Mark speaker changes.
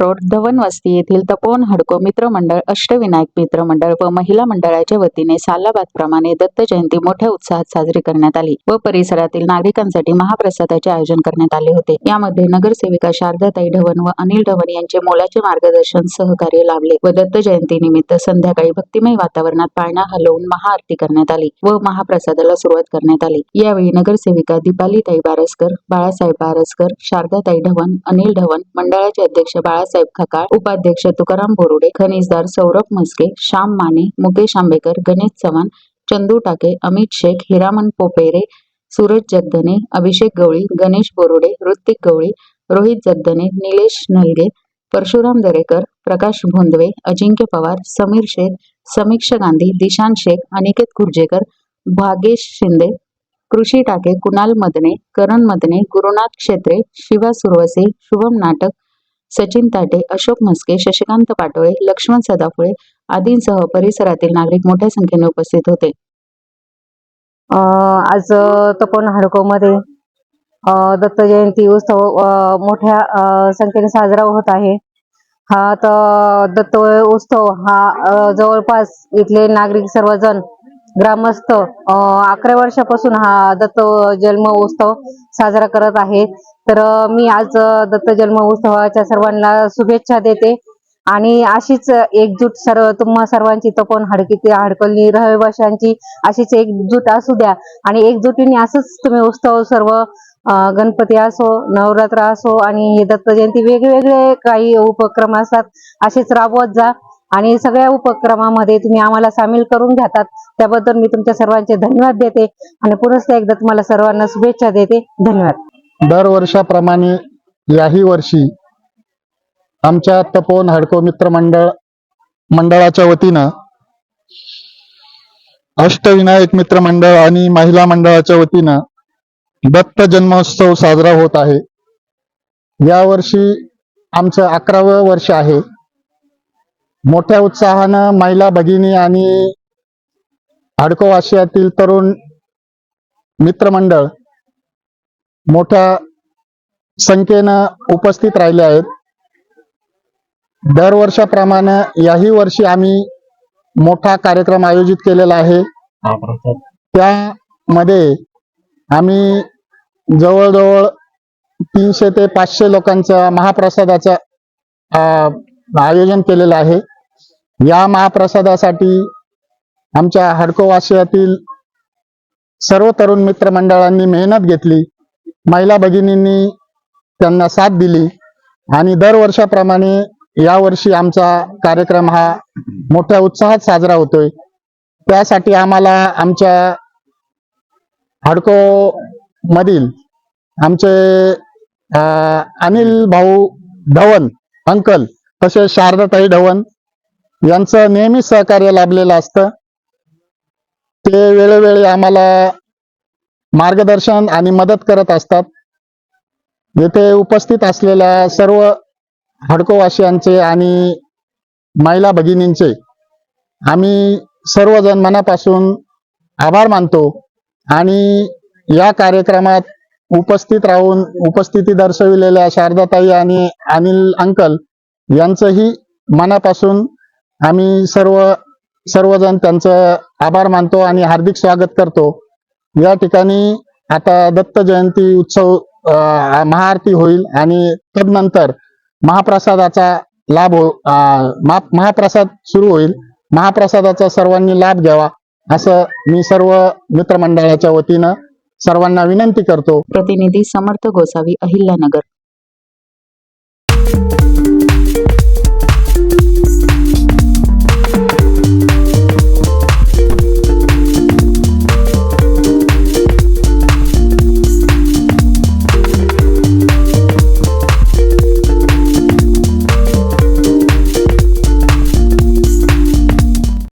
Speaker 1: Road Dhawan वस्ती येथील तपोवन हडको मित्र मंडळ अष्टविनायक मित्र मंडळ व महिला मंडळाच्या वतीने सालाबाद प्रमाणे दत्त जयंती मोठ्या उत्साहात साजरी करण्यात आली व परिसरातील नागरिकांसाठी महाप्रसादाचे आयोजन करण्यात आले होते. यामध्ये नगरसेविका शारदाताई ढवण व अनिल ढवण यांचे मोलाचे मार्गदर्शन सहकार्य लाभले व दत्त जयंती निमित्त संध्याकाळी भक्तिमय वातावरणात पाळणा हलवून महाआरती करण्यात आली व महाप्रसादाला सुरुवात करण्यात आली. यावेळी नगरसेविका दीपालीताई बारसकर बाळासाहेब बारसकर शारदाताई ढवण अनिल ढवण मंडळाचे अध्यक्ष बाळा बाळासाहेब खकाळ उपाध्यक्ष तुकाराम बोरुडे खनिजदार सौरभ म्हस्के श्याम माने मुकेश आंबेकर गणेश चव्हाण चंदू टाके अमित शेख हिरामन पोपेरे सूरज जगदने अभिषेक गवळी गणेश बोरुडे ऋतिक गवळी रोहित जगदने निलेश नलगे परशुराम दरेकर प्रकाश भोंदवे अजिंक्य पवार समीर शेख समीक्षा गांधी दिशांत शेख अनिकेत खुर्जेकर भागेश शिंदे कृषी टाके कुणाल मदने करण मदने गुरुनाथ क्षेत्रे शिवा सुरवसे शुभम नाटक सचिन ताटे अशोक म्हस्के शशिकांत पाटोळे लक्ष्मण सदाफुळे आदींसह परिसरातील नागरिक मोठ्या संख्येने उपस्थित होते.
Speaker 2: अं, आज तपोन हडकोमध्ये दत्त जयंती उत्सव मोठ्या संख्येने साजरा होत आहे. हा तर दत्त उत्सव हा जवळपास इथले नागरिक सर्वजण ग्रामस्थ अकरा वर्षापासून हा दत्त जन्म उत्सव साजरा करत आहे तर मी आज दत्त जन्म उत्सवाच्या सर्वांना शुभेच्छा देते. आणि अशीच एकजूट सर्व तुम्हा सर्वांची तपन हडकी हडकली रहिवाशांची अशीच एकजूट असू द्या. आणि एकजुटीने असंच तुम्ही उत्सव सर्व गणपती असो नवरात्र असो आणि हे दत्त जयंती वेगवेगळे काही उपक्रम असतात असेच राबवत जा. आणि सगळ्या उपक्रमामध्ये तुम्ही आम्हाला सामील करून घेतात. त्याबद्दल मी तुमच्या सर्वांचे धन्यवाद देते. आणि पुनश्च एकदा तुम्हाला सर्वांना शुभेच्छा देते. धन्यवाद.
Speaker 3: दरवर्षाप्रमाणे याही वर्षी आमच्या तपोवन हडको मित्र मंडळ मंडळाच्या वतीनं अष्टविनायक मित्र मंडळ आणि महिला मंडळाच्या वतीनं दत्त जन्मोत्सव साजरा होत आहे. यावर्षी आमचं अकरावं वर्ष आहे. मोठ्या उत्साहानं महिला भगिनी आणि हडको तरुण मित्रमंडळ मोठ्या संख्येनं उपस्थित राहिले आहेत. दरवर्षाप्रमाणे याही वर्षी आम्ही मोठा कार्यक्रम आयोजित केलेला आहे. त्यामध्ये आम्ही जवळजवळ तीनशे ते पाचशे लोकांचा महाप्रसादाचं आयोजन केलेलं आहे. या महाप्रसादासाठी आमच्या हडकोवासियातील सर्व तरुण मित्र मंडळांनी मेहनत घेतली. महिला भगिनींनी त्यांना साथ दिली आणि दरवर्षाप्रमाणे यावर्षी आमचा कार्यक्रम हा मोठ्या उत्साहात साजरा होतोय. त्यासाठी आम्हाला आमच्या हडको मधील आमचे अनिल भाऊ धवन अंकल तसेच शारदाताई धवन यांचं नेहमी सहकार्य लाभलेलं असतं. ते वेळोवेळी आम्हाला मार्गदर्शन आणि मदत करत असतात. येथे उपस्थित असलेल्या सर्व हडकोवासियांचे आणि महिला भगिनींचे आम्ही सर्वजण मनापासून आभार मानतो आणि या कार्यक्रमात उपस्थित राहून उपस्थिती दर्शविलेल्या शारदाताई आणि अनिल अंकल यांचंही मनापासून आम्ही सर्व सर्वजण त्यांचं आभार मानतो आणि हार्दिक स्वागत करतो. या ठिकाणी आता दत्त जयंती उत्सव महाआरती होईल आणि तदनंतर महाप्रसादाचा लाभ हो अं, महाप्रसाद सुरू होईल. महाप्रसादाचा सर्वांनी लाभ घ्यावा असं मी सर्व मित्रमंडळाच्या वतीनं सर्वांना विनंती करतो.
Speaker 1: प्रतिनिधी समर्थ गोसावी अहिल्यानगर.